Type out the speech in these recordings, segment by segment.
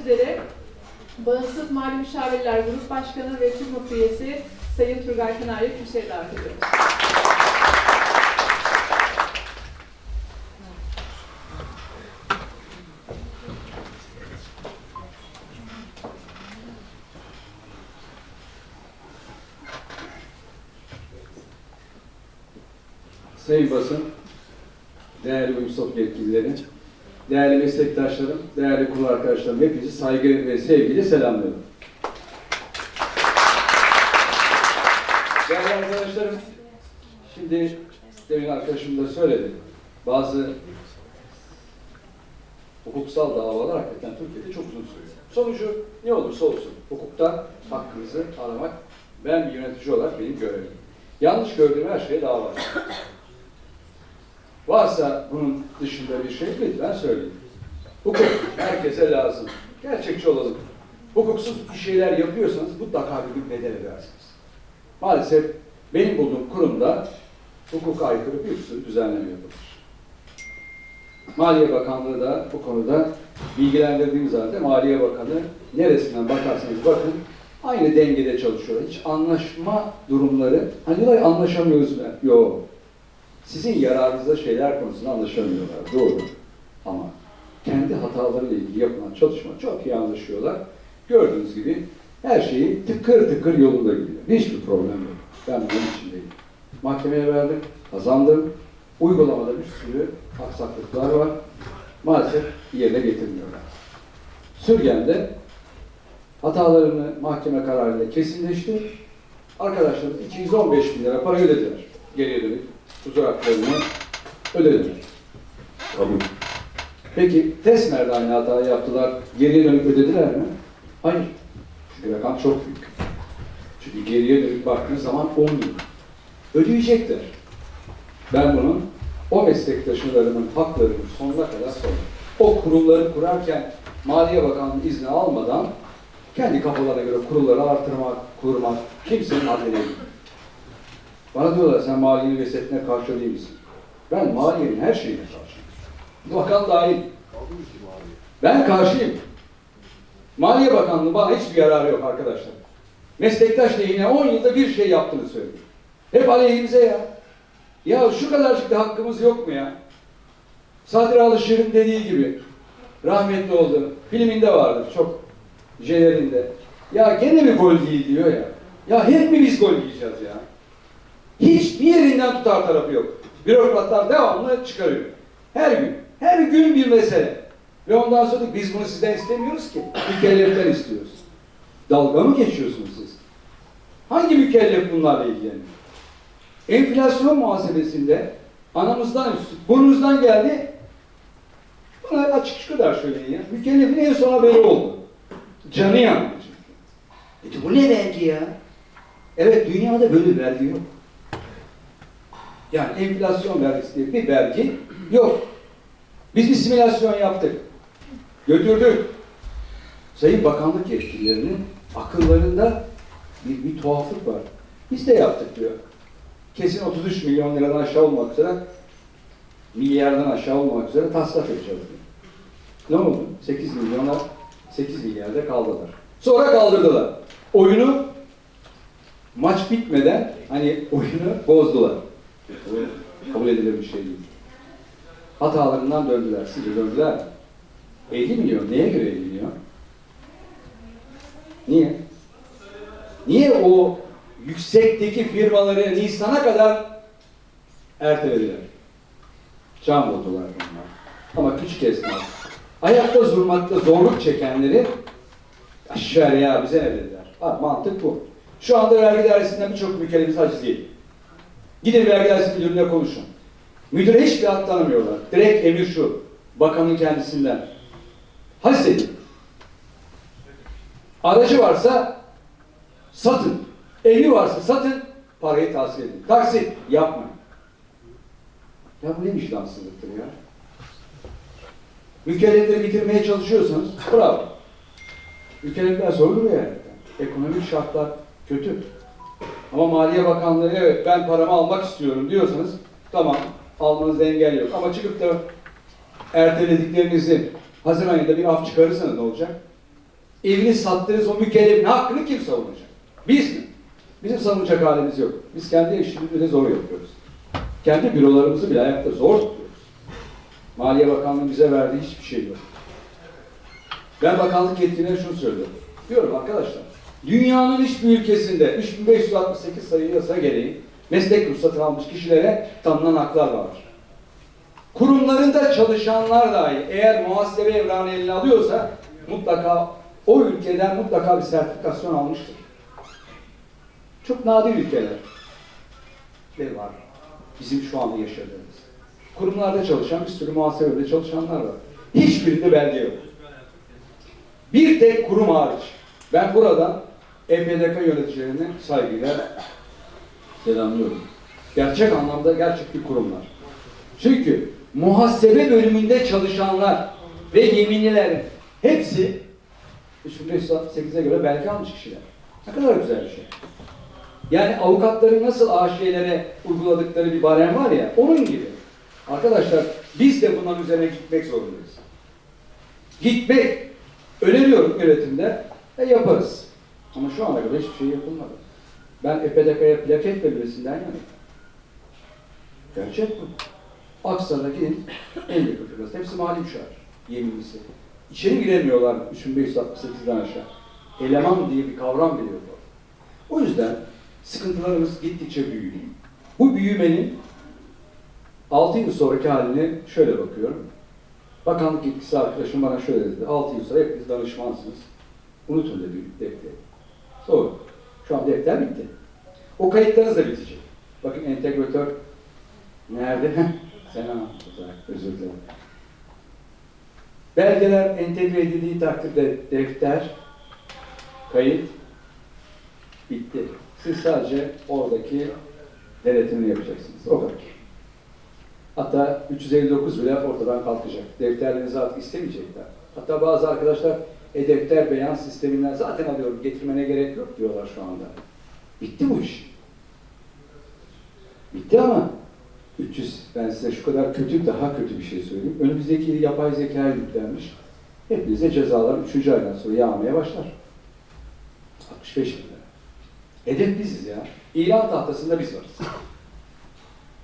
üzere Bağımsız Mali Müşavirler Grup Başkanı ve TÜRMOP üyesi Sayın Turgay Pınar'ı kürsüye davet ediyoruz. Sayın basın, değerli Ulusal yetkilileri, değerli meslektaşlarım, değerli kurul arkadaşlarım, hepinizi saygı ve sevgiyle selamlıyorum. Değerli arkadaşlarım, şimdi demin arkadaşım da söyledi. Bazı hukuksal davalar hakikaten Türkiye'de çok uzun sürüyor. Sonucu ne olursa olsun hukukta hakkınızı aramak ben bir yönetici olarak benim görevim. Yanlış gördüğüm her şeye dava açarım. Varsa bunun dışında bir şey lütfen söyleyin. Hukuk herkese lazım. Gerçekçi olalım. Hukuksuz bir şeyler yapıyorsanız mutlaka bir gün bedel ödersiniz. Maalesef benim bulduğum kurumda hukuka aykırı bir sürü düzenleme yapılır. Maliye Bakanlığı da bu konuda bilgilendirdiğimiz halde Maliye Bakanı neresinden bakarsanız bakın aynı dengede çalışıyor. Hiç anlaşma durumları, hani diyorlar anlaşamıyoruz. Yok. Sizin yararınıza şeyler konusunda anlaşamıyorlar. Doğru. Ama kendi hatalarıyla ilgili yapılan çalışma çok iyi anlaşıyorlar. Gördüğünüz gibi her şeyi tıkır tıkır yolunda gidiyor. Hiçbir problem yok. Ben bunun içindeyim. Mahkemeye verdim, kazandım. Uygulamada bir sürü aksaklıklar var. Maalesef yerine getirmiyorlar. Sürgen'de hatalarını mahkeme kararıyla kesinleşti. Arkadaşlarımız 215 bin lira para ödediler. Geriye dönük huzur haklarını ödediler. Kabul. Peki test nerede aynı hatayı yaptılar? Geriye dönük ödediler mi? Hayır. Çünkü rakam çok büyük. Çünkü geriye dönük baktığınız zaman 10 bin. Ödeyecekler. Ben bunun o meslektaşlarımın haklarını sonuna kadar savundum. O kurulları kurarken Maliye Bakanlığı izni almadan kendi kafalarına göre kurulları artırmak, kurmak kimsenin haddine değil. Bana diyorlar sen maliyenin vesetine karşı değil misin? Ben maliyenin her şeyine karşıyım. Bakan dahil. Ben karşıyım. Maliye Bakanlığı bana hiçbir yararı yok arkadaşlar. Meslektaş lehine 10 yılda bir şey yaptığını söylüyor. Hep aleyhimize ya. Ya şu kadarcık da hakkımız yok mu ya? Sadri Alışır'ın dediği gibi rahmetli oldu. Filminde vardır çok jenerinde. Ya gene mi gol değil diyor ya. Ya hep mi biz gol yiyeceğiz ya? Hiçbir yerinden tutar tarafı yok. Bürokratlar devamlı çıkarıyor. Her gün. Her gün bir mesele. Ve ondan sonra biz bunu sizden istemiyoruz ki. Mükelleften istiyoruz. Dalga mı geçiyorsunuz siz? Hangi mükellef bunlarla ilgileniyor? Enflasyon muhasebesinde anamızdan üstü, burnumuzdan geldi. Bana açık şu kadar söyleyin ya. Mükellefin en son haberi oldu. Canı yandı çünkü. Dedi bu ne vergi ya? Evet dünyada böyle vergi yok. Yani enflasyon vergisi diye bir vergi yok. Biz bir simülasyon yaptık. Götürdük. Sayın Bakanlık yetkililerinin akıllarında bir, bir tuhaflık var. Biz de yaptık diyor. Kesin 33 milyon liradan aşağı olmak üzere milyardan aşağı olmak üzere tasrif edeceğiz diyor. Ne oldu? 8 milyonlar 8 milyarda kaldılar. Sonra kaldırdılar. Oyunu maç bitmeden hani oyunu bozdular. Bu kabul edilir bir şey değil. Hatalarından döndüler. Sizce döndüler mi? 50 milyon. Neye göre 50 milyon? Niye? Niye o yüksekteki firmaları Nisan'a kadar ertelediler? Can buldular bunlar. Ama küçük esnaf, ayakta durmakta zorluk çekenleri aşağı ya bize ne dediler? Ha, mantık bu. Şu anda vergi dairesinden birçok mükellefimiz haciz değil. Gidin vergi müdürüne konuşun. Müdüre hiçbir hak tanımıyorlar. Direkt emir şu. Bakanın kendisinden. Haciz edin. Aracı varsa satın. Evi varsa satın. Parayı tahsil edin. Taksit yapmayın. Ya bu ne vicdansızlıktır ya? Mükellefleri bitirmeye çalışıyorsanız bravo. Mükellefler soruluyor yani. Ekonomik şartlar kötü. Ama Maliye Bakanlığı evet ben paramı almak istiyorum diyorsanız tamam almanızda engel yok. Ama çıkıp da ertelediklerinizi Haziran ayında bir af çıkarırsanız ne olacak? evini sattığınız o mükellefin hakkını kim savunacak? Biz mi? Bizim savunacak halimiz yok. Biz kendi işimizi zor yapıyoruz. Kendi bürolarımızı bile ayakta zor tutuyoruz. Maliye Bakanlığı bize verdiği hiçbir şey yok. Ben bakanlık yetkililerine şunu söylüyorum. Diyorum arkadaşlar, dünyanın hiçbir ülkesinde 3568 sayılı yasa gereği meslek ruhsatı almış kişilere tanınan haklar vardır. Kurumlarında çalışanlar dahi eğer muhasebe evranı eline alıyorsa mutlaka o ülkeden mutlaka bir sertifikasyon almıştır. Çok nadir ülkeler de var. Bizim şu anda yaşadığımız. Kurumlarda çalışan bir sürü muhasebede çalışanlar var. Hiçbirinde belge yok. Bir tek kurum hariç. Ben buradan EPDK yöneticilerine saygıyla selamlıyorum. Gerçek anlamda gerçek bir kurumlar. Çünkü muhasebe bölümünde çalışanlar ve yeminlilerin hepsi 3508'e göre belge almış kişiler. Ne kadar güzel bir şey. Yani avukatların nasıl AŞ'lere uyguladıkları bir barem var ya, onun gibi. Arkadaşlar biz de bunların üzerine gitmek zorundayız. Gitmek, öneriyorum yönetimde, e yaparız. Ama şu ana kadar hiçbir şey yapılmadı. Ben EPDK'ya plaket verilmesinden yanayım. Gerçek bu. Gidin, en yakın firması. Hepsi mali müşavir, yeminlisi. İçeri giremiyorlar 3568'den aşağı. Eleman diye bir kavram yok. O yüzden sıkıntılarımız gittikçe büyüyor. Bu büyümenin 6 yıl sonraki haline şöyle bakıyorum. Bakanlık yetkisi arkadaşım bana şöyle dedi. 6 yıl sonra hepiniz danışmansınız. Unutun dedi defteri. Doğru. Şu an defter bitti. O kayıtlarınız da bitecek. Bakın entegratör nerede? Sen anlatacak. Özür dilerim. Belgeler entegre edildiği takdirde defter, kayıt bitti. Siz sadece oradaki denetimini yapacaksınız. O kadar. Hatta 359 bile ortadan kalkacak. Defterlerinizi artık istemeyecekler. Hatta bazı arkadaşlar e-defter beyan sisteminden zaten alıyorum, getirmene gerek yok diyorlar şu anda. Bitti bu iş. Bitti ama 300, ben size şu kadar kötü, daha kötü bir şey söyleyeyim. Önümüzdeki yapay zeka yüklenmiş. Hepinize cezalar 3. aydan sonra yağmaya başlar. 65 bin lira. Hedef biziz ya. İlan tahtasında biz varız.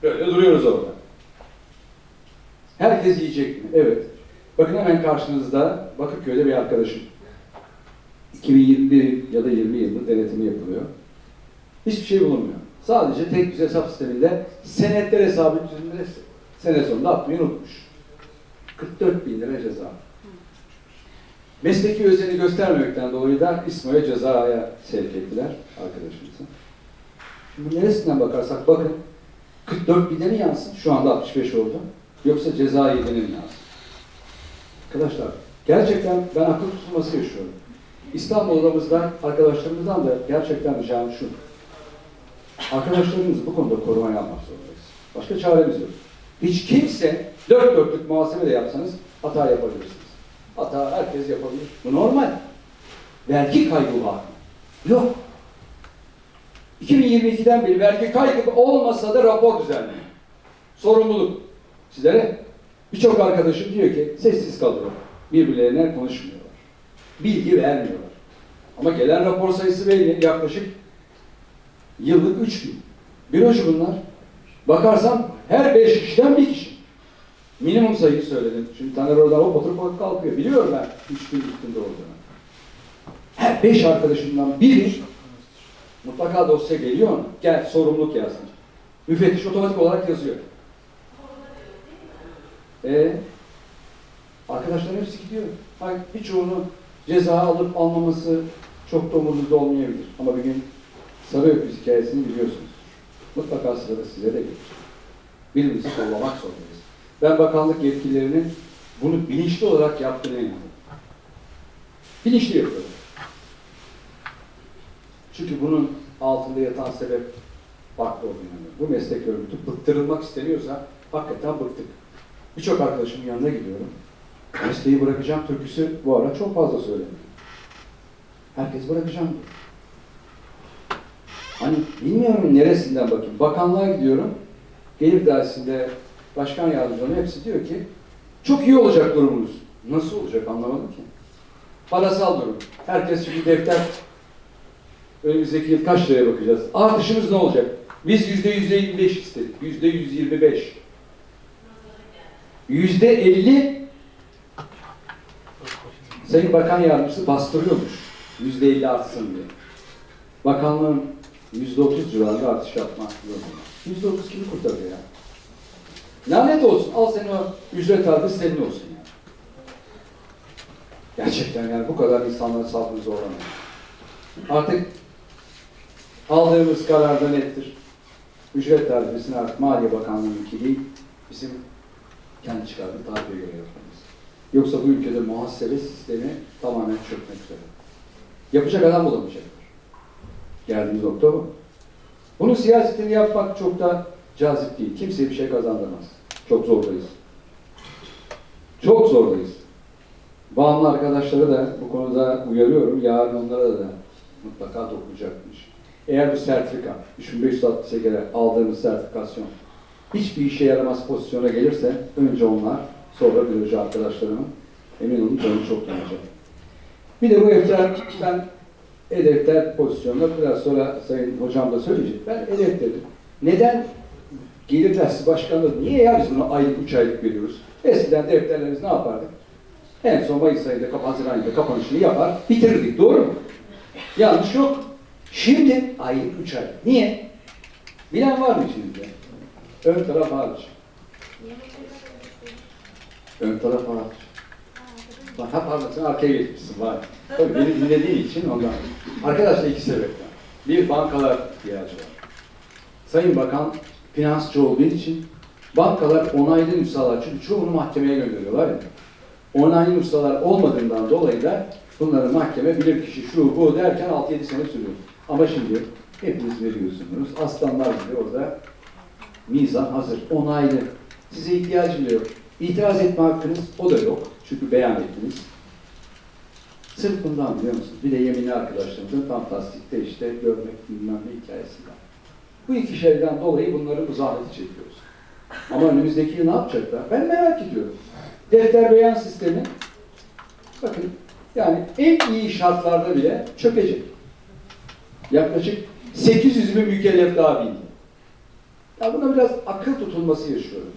Böyle duruyoruz orada. Herkes yiyecek mi? Evet. Bakın hemen karşınızda Bakırköy'de bir arkadaşım. 2021 ya da 20 yılında denetimi yapılıyor. Hiçbir şey bulunmuyor. Sadece tek düze hesap sisteminde senetler hesabı üzerinde sene sonunda atmayı unutmuş. 44 bin lira ceza. Mesleki özeni göstermemekten dolayı da İsmail'e cezaya sevk ettiler arkadaşımızı. Şimdi neresinden bakarsak bakın 44 binde mi yansın? Şu anda 65 oldu. Yoksa ceza yedinin mi yansın? Arkadaşlar gerçekten ben akıl tutulması yaşıyorum. İstanbul odamızda arkadaşlarımızdan da gerçekten ricam şu. Arkadaşlarımızı bu konuda korumaya almak zorundayız. Başka çaremiz yok. Hiç kimse dört dörtlük muhasebe de yapsanız hata yapabilirsiniz. Hata herkes yapabilir. Bu normal. Vergi kaybı var mı? Yok. 2022'den beri vergi kaybı olmasa da rapor düzenliyor. Sorumluluk. Sizlere birçok arkadaşım diyor ki sessiz kalıyor. Birbirlerine konuşmuyorlar. Bilgi vermiyorlar. Ama gelen rapor sayısı belli. Yaklaşık yıllık 3 bin. Bürocu bunlar. Bakarsam her 5 kişiden bir kişi. Minimum sayıyı söyledim. Çünkü Taner oradan hop oturup kalkıyor. Biliyorum ben 3 bin üstünde olduğunu. Her 5 arkadaşımdan biri mutlaka dosya geliyor mu? Gel sorumluluk yazsın. Müfettiş otomatik olarak yazıyor. E arkadaşlar hepsi gidiyor. Hayır, birçoğunu ceza alıp almaması çok da umurumuzda olmayabilir. Ama bir gün sarı öküz hikayesini biliyorsunuz. Mutlaka sırada size de gelir. Birbirimizi kollamak zorundayız. Ben bakanlık yetkililerinin bunu bilinçli olarak yaptığına inanıyorum. Bilinçli yapıyorlar. Çünkü bunun altında yatan sebep farklı olduğunu. Bu meslek örgütü bıktırılmak isteniyorsa hakikaten bıktık. Birçok arkadaşımın yanına gidiyorum. Mesleği bırakacağım türküsü bu ara çok fazla söyleniyor. Herkes bırakacağım diyor. Hani bilmiyorum neresinden bakayım. Bakanlığa gidiyorum. Gelir dersinde başkan yardımcılarının hepsi diyor ki çok iyi olacak durumunuz. Nasıl olacak anlamadım ki. Parasal durum. Herkes şimdi defter önümüzdeki yıl kaç liraya bakacağız. Artışımız ne olacak? Biz yüzde yüzde 25 istedik. Yüzde 125. Yüzde 50 Sayın Bakan Yardımcısı bastırıyormuş. Yüzde 50 artsın diye. Bakanlığın yüzde 30 civarında artış yapma zorunda. Yüzde 30 kimi kurtarıyor ya? Lanet olsun. Al senin o ücret artışı senin olsun ya. Gerçekten yani bu kadar insanların sabrını zorlamayın. Artık aldığımız karar da nettir. Ücret tarifesini artık Maliye Bakanlığı'nınki değil, bizim kendi çıkardığımız tarife göre yapmamız. Yoksa bu ülkede muhasebe sistemi tamamen çökmek üzere. Yapacak adam bulamayacaklar. Geldiğimiz nokta bu. Bunun siyasetini yapmak çok da cazip değil. Kimseye bir şey kazandıramaz. Çok zordayız. Çok zordayız. Bağımlı arkadaşları da bu konuda uyarıyorum. Yarın onlara da mutlaka dokunacakmış. Eğer bu sertifika, 3568'e göre aldığımız sertifikasyon hiçbir işe yaramaz pozisyona gelirse önce onlar, sonra bürocü arkadaşlarımın emin olun canı çok yanacak. Bir de bu defter, ben e-defter pozisyonunda biraz sonra Sayın Hocam da söyleyecek. Ben e-defter dedim. Neden gelir dersi başkanlığı niye ya biz bunu aylık, üç aylık veriyoruz? Eskiden defterlerimiz ne yapardık? En son Mayıs ayında, Haziran ayında kapanışını yapar, bitirirdik. Doğru mu? Yanlış yok. Şimdi aylık üç ay. Niye? Bilen var mı içinizde? Ön taraf hariç. Ön taraf hariç. Bak pardon sen arkaya geçmişsin var. Tabii beni dinlediğin için ondan. Arkadaşlar iki sebepten. Bir bankalar ihtiyacı var. Sayın Bakan finansçı olduğu için bankalar onaylı nüshalar çünkü çoğunu mahkemeye gönderiyorlar ya. Onaylı nüshalar olmadığından dolayı da bunları mahkeme bilirkişi şu bu derken 6-7 sene sürüyor. Ama şimdi hepiniz veriyorsunuz. Aslanlar gibi orada mizan hazır, onaylı. Size ihtiyacım yok. İtiraz etme hakkınız o da yok. Çünkü beyan ettiniz. Sırf bundan biliyor musunuz? Bir de yeminli arkadaşlarımızın fantastikte işte görmek bilmem ne hikayesi var. Bu iki şeyden dolayı bunları muzaheti çekiyoruz. Ama önümüzdeki yıl ne yapacaklar? Ben merak ediyorum. Defter beyan sistemi bakın yani en iyi şartlarda bile çökecek. Yaklaşık 800 bin mükellef daha bindi. Ya buna biraz akıl tutulması yaşıyorum.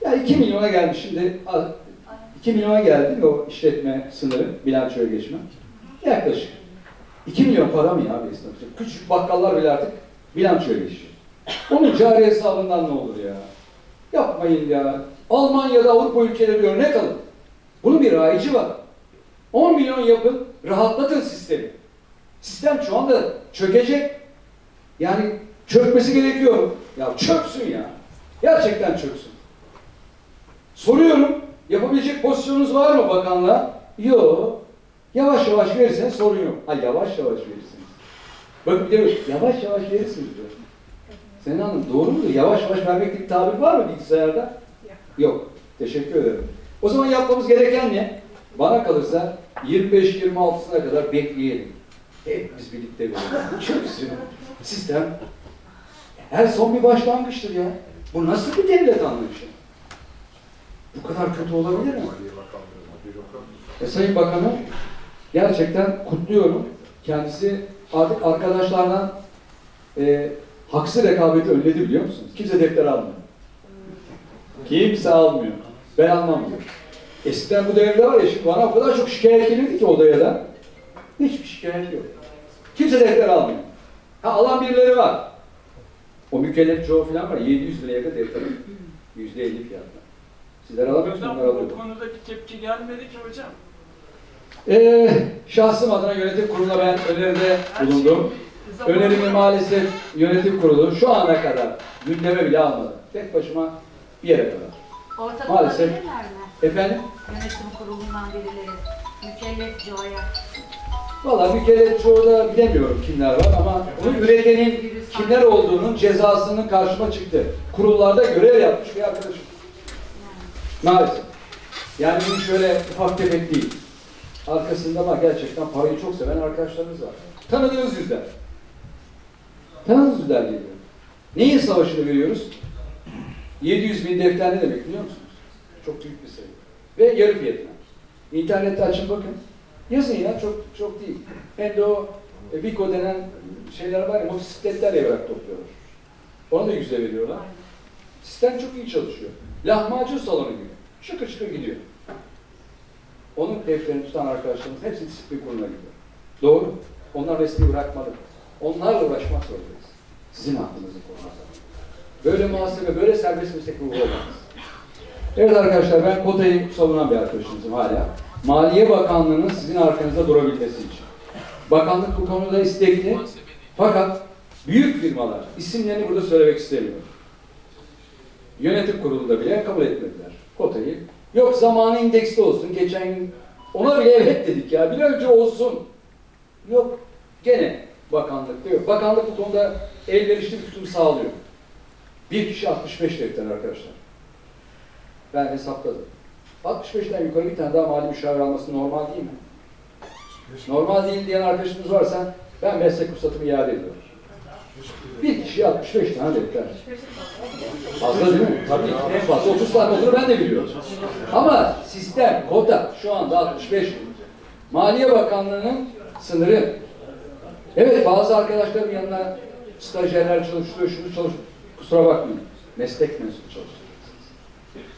Ya 2 milyona gelmiş şimdi 2 milyona geldi o işletme sınırı bilançoya geçme. Yaklaşık. 2 milyon para mı ya bir esnaf için? Küçük bakkallar bile artık bilançoya geçiyor. Onun cari hesabından ne olur ya? Yapmayın ya. Almanya'da Avrupa ülkeleri bir örnek alın. Bunun bir rayıcı var. 10 milyon yapın, rahatlatın sistemi. Sistem şu anda çökecek. Yani çökmesi gerekiyor. Ya çöksün ya. Gerçekten çöksün. Soruyorum, yapabilecek pozisyonunuz var mı bakanlığa? Yok. Yavaş yavaş verirseniz sorun yok. Ha yavaş yavaş verirsiniz. Bakın bir de yavaş yavaş verirsiniz diyor. Senin Hanım doğru mu? Yavaş yavaş vermek gibi tabir var mı bilgisayarda? Yok. Teşekkür ederim. O zaman yapmamız gereken ne? Bana kalırsa 25-26'sına kadar bekleyelim. Hepimiz birlikte verelim. Çöksün. Sistem her son bir başlangıçtır ya. Bu nasıl bir devlet anlayışı? Bu kadar kötü olabilir mi? E, Sayın Bakanım gerçekten kutluyorum. Kendisi artık arkadaşlardan e, haksız rekabeti önledi biliyor musunuz? Kimse defter almıyor. Kimse almıyor. Ben almam diyor. Eskiden bu devirde var ya bana o kadar çok şikayet gelirdi ki odaya da. Hiçbir şikayet yok. Kimse defter almıyor. Ha alan birileri var. O mükellef çoğu falan var. 700 liraya kadar defter alıyor. %50 fiyatla. Sizler alamıyorsunuz, onlar alıyor. bu konuda bir tepki gelmedi ki hocam. Ee, şahsım adına yönetim kuruluna ben öneride bulundum. şey zamanında- Önerimi maalesef yönetim kurulu şu ana kadar gündeme bile almadı. Tek başıma bir yere kadar. Ortada Maalesef. olabilirler mi? Efendim? Yönetim kurulundan birileri. Mükellef Joya. Valla mükellef çoğu da bilemiyorum kimler var ama bunu üretenin kimler olduğunun cezasının karşıma çıktı. Kurullarda görev yapmış bir arkadaşım. Maalesef. Yani bu şöyle ufak tefek değil. Arkasında var gerçekten parayı çok seven arkadaşlarımız var. Tanıdığınız yüzler. Tanıdığınız yüzler geliyor. Neyin savaşını veriyoruz? 700 bin defter ne demek biliyor musunuz? Çok büyük bir sayı. Ve yarı fiyatına. İnternette açın bakın. Yazın ya çok çok değil. Hem de o e, Biko denen şeyler var ya motosikletler evrak topluyorlar. Ona da yüzde veriyorlar. Sistem çok iyi çalışıyor. Lahmacun salonu gibi. Şıkır şıkır gidiyor. Onun defterini tutan arkadaşlarımız hepsi disiplin kuruluna gidiyor. Doğru. Onlar resmi bırakmalı. Onlarla uğraşmak zorundayız. Sizin aklınızı konularda. Böyle muhasebe, böyle serbest meslek ruhu olamaz. Evet arkadaşlar ben kotayı savunan bir arkadaşınızım hala. Maliye Bakanlığı'nın sizin arkanızda durabilmesi için. Bakanlık bu konuda istekli. Fakat büyük firmalar, isimlerini burada söylemek istemiyorum. Yönetim kurulunda bile kabul etmediler kotayı. Yok zamanı indeksli olsun. Geçen gün ona bile evet dedik ya. Bir önce olsun. Yok. Gene bakanlık diyor. Bakanlık bu konuda elverişli bir tutum sağlıyor. Bir kişi 65 defter arkadaşlar. Ben hesapladım. 65'ten yukarı bir tane daha mali müşavir alması normal değil mi? Normal değil diyen arkadaşımız varsa ben meslek ruhsatımı iade ediyorum. Bir kişi 65 tane defter. Fazla değil mi? Tabii en fazla 30 tane olur ben de biliyorum. Ama sistem, kota şu anda 65. Maliye Bakanlığı'nın sınırı. Evet bazı arkadaşlarım yanına stajyerler çalıştırıyor, şunu çalıştırıyor. Kusura bakmayın. Meslek mensubu çalıştırıyorsunuz.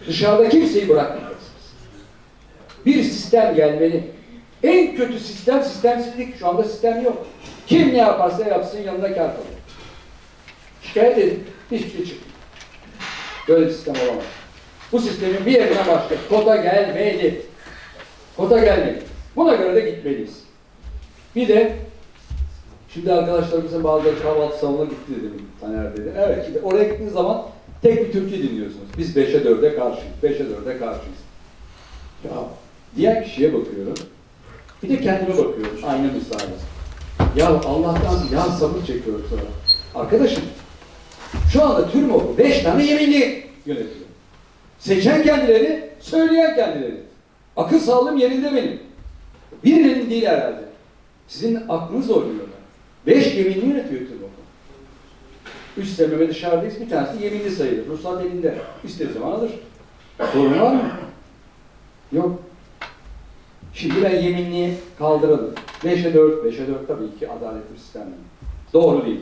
Dışarıda kimseyi bırakmayacaksınız. Bir sistem gelmeli. En kötü sistem sistemsizlik. Şu anda sistem yok. Kim ne yaparsa yapsın yanında kar kalıyor. Şikayet edin. Hiçbir şey çıkmıyor. Böyle bir sistem olamaz. Bu sistemin bir yerine başka. Kota gelmeli. Kota gelmeli. Buna göre de gitmeliyiz. Bir de şimdi arkadaşlarımızın bazıları kahvaltı salonuna gitti dedim Taner dedi. Evet şimdi oraya gittiğiniz zaman tek bir türkü dinliyorsunuz. Biz 5'e 4'e karşıyız. 5'e 4'e karşıyız. Ya diğer kişiye bakıyorum. Bir de kendime bakıyorum. Aynı misali. Ya Allah'tan ya sabır çekiyorum sonra. Arkadaşım şu anda TÜRMO 5 tane yeminli yönetiyor. Seçen kendileri, söyleyen kendileri. Akıl sağlığım yerinde benim. Birinin değil herhalde. Sizin aklınız oynuyor. Beş yeminli yönetiyor TÜRMO. Üç sememe dışarıdayız. Bir tanesi yeminli sayılır. Ruhsat elinde. İstediği zaman alır. Sorun var mı? Yok. Şimdi ben yeminliği kaldıralım. 5'e 4, 5'e 4 tabii ki adaletli sistem. Doğru değil.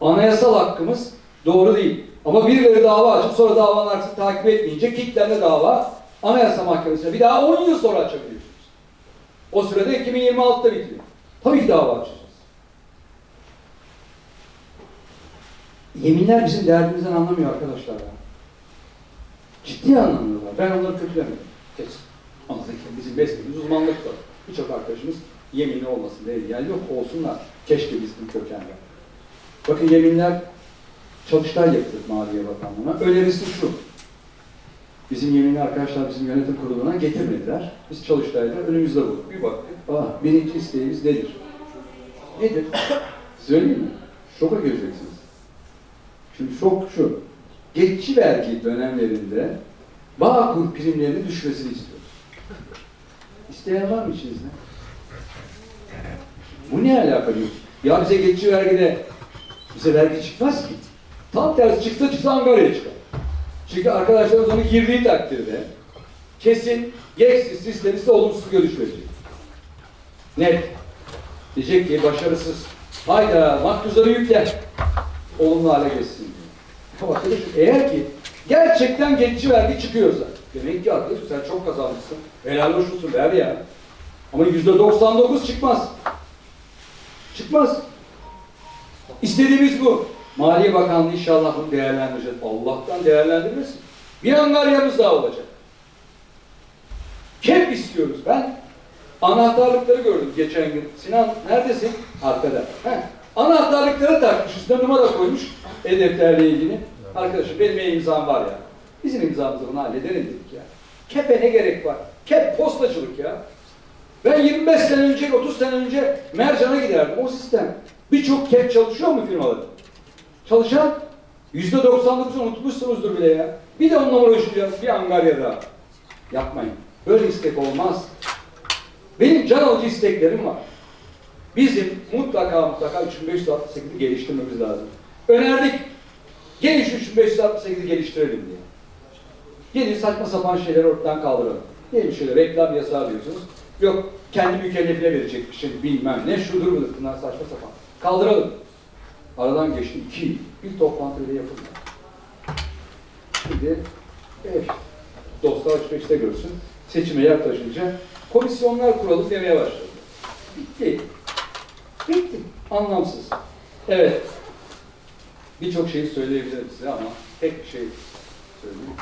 Anayasal hakkımız doğru değil. Ama birileri dava açıp sonra davanın arkasını takip etmeyince kilitlenme dava Anayasa Mahkemesi'ne bir daha 10 yıl sonra açabiliyorsunuz. O sürede 2026'da bitiyor. Tabii ki dava açacağız. Yeminler bizim derdimizden anlamıyor arkadaşlar ya. Ciddi anlamıyorlar. Ben onları kötülemiyorum. Ama bizim mesleğimiz uzmanlık da. Birçok arkadaşımız yeminli olmasın diye yani yok olsunlar. Keşke bizim kökenler. Bakın yeminler çalıştay yaptık Maliye Bakanlığı'na. Önerisi şu. Bizim yeminli arkadaşlar bizim yönetim kuruluna getirmediler. Biz çalıştayda önümüzde bulduk. Bir baktık. Aa, birinci isteğimiz nedir? Nedir? Söyleyeyim mi? Şoka gireceksiniz. Şimdi şok şu. Geçici vergi dönemlerinde Bağkur primlerinin düşmesini istiyoruz. İsteyen var mı içinizde? Bu ne alaka diyor? Ya bize geçici vergide bize vergi çıkmaz ki. Tam tersi çıksa çıksa Ankara'ya çıkar. Çünkü arkadaşlarımız onu girdiği takdirde kesin geçsiz sistemi size olumsuz görüş. Net. Diyecek ki başarısız. Hayda maktuzları yükle. Olumlu hale geçsin arkadaşım eğer ki gerçekten geçici vergi çıkıyorsa demek ki arkadaşım sen çok kazanmışsın. Helal hoş olsun ver ya. Ama yüzde 99 çıkmaz. Çıkmaz. İstediğimiz bu. Maliye Bakanlığı inşallah bunu değerlendirecek. Allah'tan değerlendirmesin. Bir angaryamız daha olacak. Kep istiyoruz. Ben anahtarlıkları gördüm geçen gün. Sinan neredesin? Arkada. Heh. Anahtarlıkları takmış. Üstüne numara koymuş. E-defterle ilgili. Arkadaşım benim imzam var ya. Bizim imzamızı bunu halledelim. Kep'e ne gerek var? Kep postacılık ya. Ben 25 sene önce, 30 sene önce Mercan'a giderdim. O sistem. Birçok kep çalışıyor mu firmalar? Çalışan %99'u unutmuşsunuzdur bile ya. Bir de onunla uğraşacağız bir Angarya'da. Yapmayın. Böyle istek olmaz. Benim can alıcı isteklerim var. Bizim mutlaka mutlaka 3568'i geliştirmemiz lazım. Önerdik. Gelin şu 3568'i geliştirelim diye. Gelin saçma sapan şeyleri ortadan kaldıralım. Gelin şöyle reklam yasağı diyorsunuz. Yok kendi mükellefine verecekmişim bilmem ne şudur budur bunlar saçma sapan. Kaldıralım. Aradan geçti iki yıl. Bir toplantı bile yapılmadı. Şimdi evet, dostlar beşte görsün. Seçime yaklaşınca komisyonlar kuralım demeye başladı. Bitti. Bitti. Anlamsız. Evet. Birçok şeyi söyleyebilirim size ama tek bir şey söyleyeyim.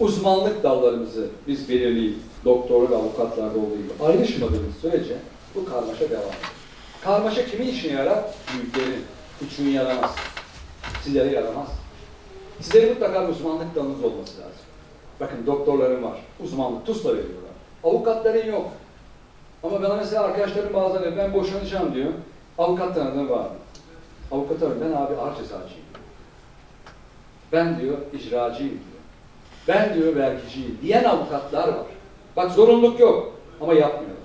Uzmanlık dallarımızı biz belirleyip doktor ve avukatlarda olduğu gibi ayrışmadığımız sürece bu karmaşa devam eder. Karmaşa kimin işine yarar? Büyüklerin. Küçüğün yaramaz. Sizlere yaramaz. Sizlerin mutlaka uzmanlık dalınız olması lazım. Bakın doktorların var. Uzmanlık TUS'la veriyorlar. Avukatların yok. Ama bana mesela arkadaşlarım bazen diyor, ben boşanacağım diyor. Avukat tanıdığım var mı? Avukat ben abi ağır cezacıyım. Ben diyor icracıyım diyor. Ben diyor vergiciyim diyen avukatlar var. Bak zorunluluk yok ama yapmıyorlar.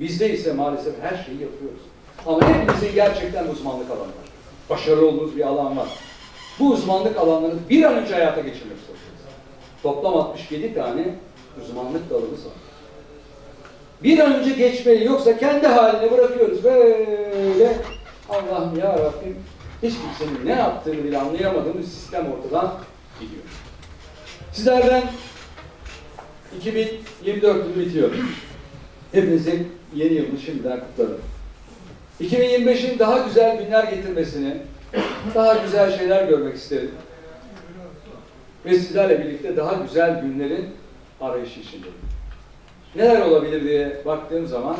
Bizde ise maalesef her şeyi yapıyoruz. Ama hepimizin gerçekten uzmanlık alanı var. Başarılı olduğumuz bir alan var. Bu uzmanlık alanlarını bir an önce hayata geçirmek zorundayız. Toplam 67 tane uzmanlık dalımız var. Bir an önce geçmeyi yoksa kendi haline bırakıyoruz. Böyle Allah'ım ya Rabbim hiç kimsenin ne yaptığını bile anlayamadığımız sistem ortadan gidiyor. Sizlerden 2024 yılı bitiyor. Hepinizin yeni yılını şimdiden kutlarım. 2025'in daha güzel günler getirmesini, daha güzel şeyler görmek isterim. Ve sizlerle birlikte daha güzel günlerin arayışı içindeyim. Neler olabilir diye baktığım zaman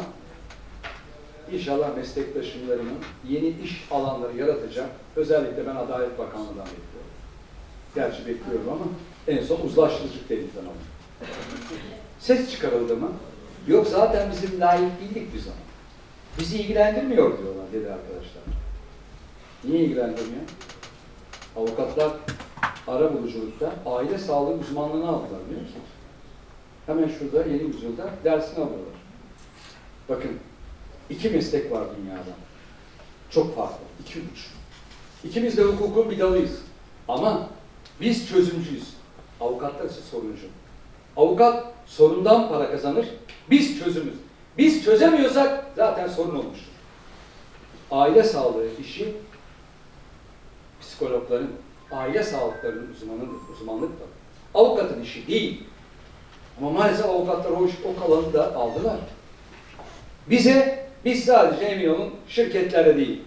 inşallah meslektaşımlarımın yeni iş alanları yaratacak. Özellikle ben Adalet Bakanlığı'ndan bekliyorum. Gerçi bekliyorum ama en son uzlaştırıcılık denizden aldım. Ses çıkarıldı mı? Yok zaten bizim layık değildik biz ama. Bizi ilgilendirmiyor diyorlar dedi arkadaşlar. Niye ilgilendirmiyor? Avukatlar ara buluculukta aile sağlığı uzmanlığını aldılar biliyor musunuz? Hemen şurada yeni yüzyılda dersini alıyorlar. Bakın iki meslek var dünyada. Çok farklı. iki uç. İkimiz de hukukun bir dalıyız. Ama biz çözümcüyüz. Avukatlar ise soruncu. Avukat sorundan para kazanır. Biz çözümüz. Biz çözemiyorsak zaten sorun olmuştur. Aile sağlığı işi psikologların, aile sağlıklarının uzmanı, uzmanlık da. Avukatın işi değil. Ama maalesef avukatlar o, o kalanı da aldılar. Bize, biz sadece emin olun şirketlerle değil,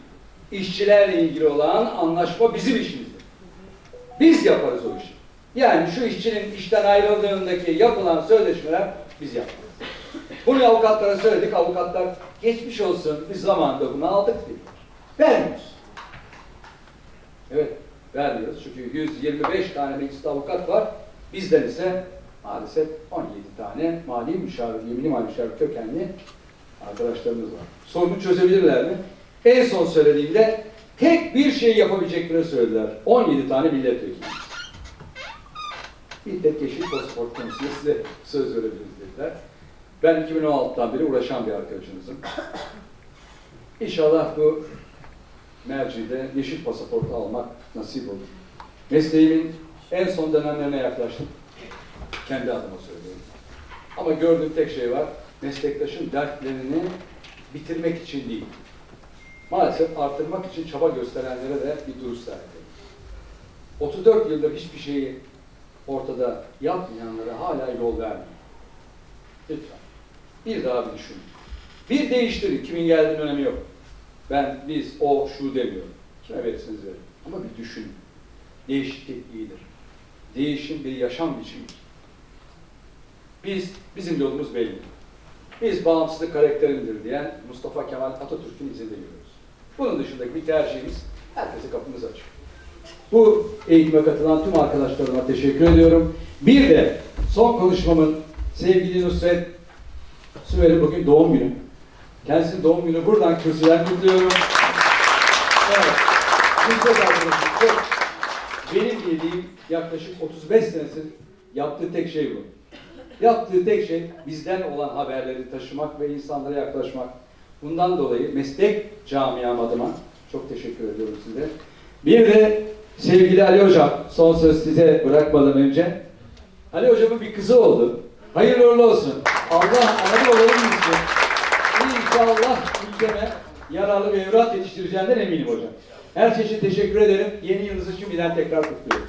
işçilerle ilgili olan anlaşma bizim işimizdir. Biz yaparız o işi. Yani şu işçinin işten ayrıldığındaki yapılan sözleşmeler biz yaparız. Bunu avukatlara söyledik, avukatlar geçmiş olsun, biz zamanında bunu aldık dediler. Vermiyoruz. Evet, vermiyoruz. Çünkü 125 tane mecliste avukat var. Bizden ise maalesef 17 tane mali müşavir, yeminli mali müşavir kökenli arkadaşlarımız var. Sorunu çözebilirler mi? En son söylediğimde tek bir şey yapabileceklerini söylediler. 17 tane milletvekili. Tek yeşil pasaport konusunda size söz verebiliriz dediler. Ben 2016'dan beri uğraşan bir arkadaşınızım. İnşallah bu mercide yeşil pasaportu almak nasip olur. Mesleğimin en son dönemlerine yaklaştım. Kendi adıma söylüyorum. Ama gördüğüm tek şey var. Meslektaşın dertlerini bitirmek için değil. Maalesef artırmak için çaba gösterenlere de bir duruş sergileyim. 34 yıldır hiçbir şeyi ortada yapmayanlara hala yol vermeyin. Lütfen. Bir daha bir düşünün. Bir değiştirin. Kimin geldiğinin önemi yok. Ben, biz, o, şu demiyorum. Kime verirsiniz verin. Ama bir düşünün. Değişiklik iyidir. Değişim bir yaşam biçimidir. Biz, bizim yolumuz belli. Biz bağımsızlık karakterindir diyen Mustafa Kemal Atatürk'ün izinde yürüyoruz. Bunun dışındaki bir tercihimiz herkese kapımız açık. Bu eğitime katılan tüm arkadaşlarıma teşekkür ediyorum. Bir de son konuşmamın sevgili Nusret Sümer'in bugün doğum günü. Kendisinin doğum günü buradan kürsüden kutluyorum. Evet. Nusret arkadaşım çok benim bildiğim yaklaşık 35 senedir yaptığı tek şey bu. Yaptığı tek şey bizden olan haberleri taşımak ve insanlara yaklaşmak. Bundan dolayı meslek camiam adıma çok teşekkür ediyorum size. Bir de sevgili Ali Hocam, son söz size bırakmadan önce. Ali Hocamın bir kızı oldu. Hayırlı uğurlu olsun. Allah analı olalım istiyor. İnşallah ülkeme yararlı bir evlat yetiştireceğinden eminim hocam. Her şey için teşekkür ederim. Yeni yılınızı şimdiden tekrar kutluyorum.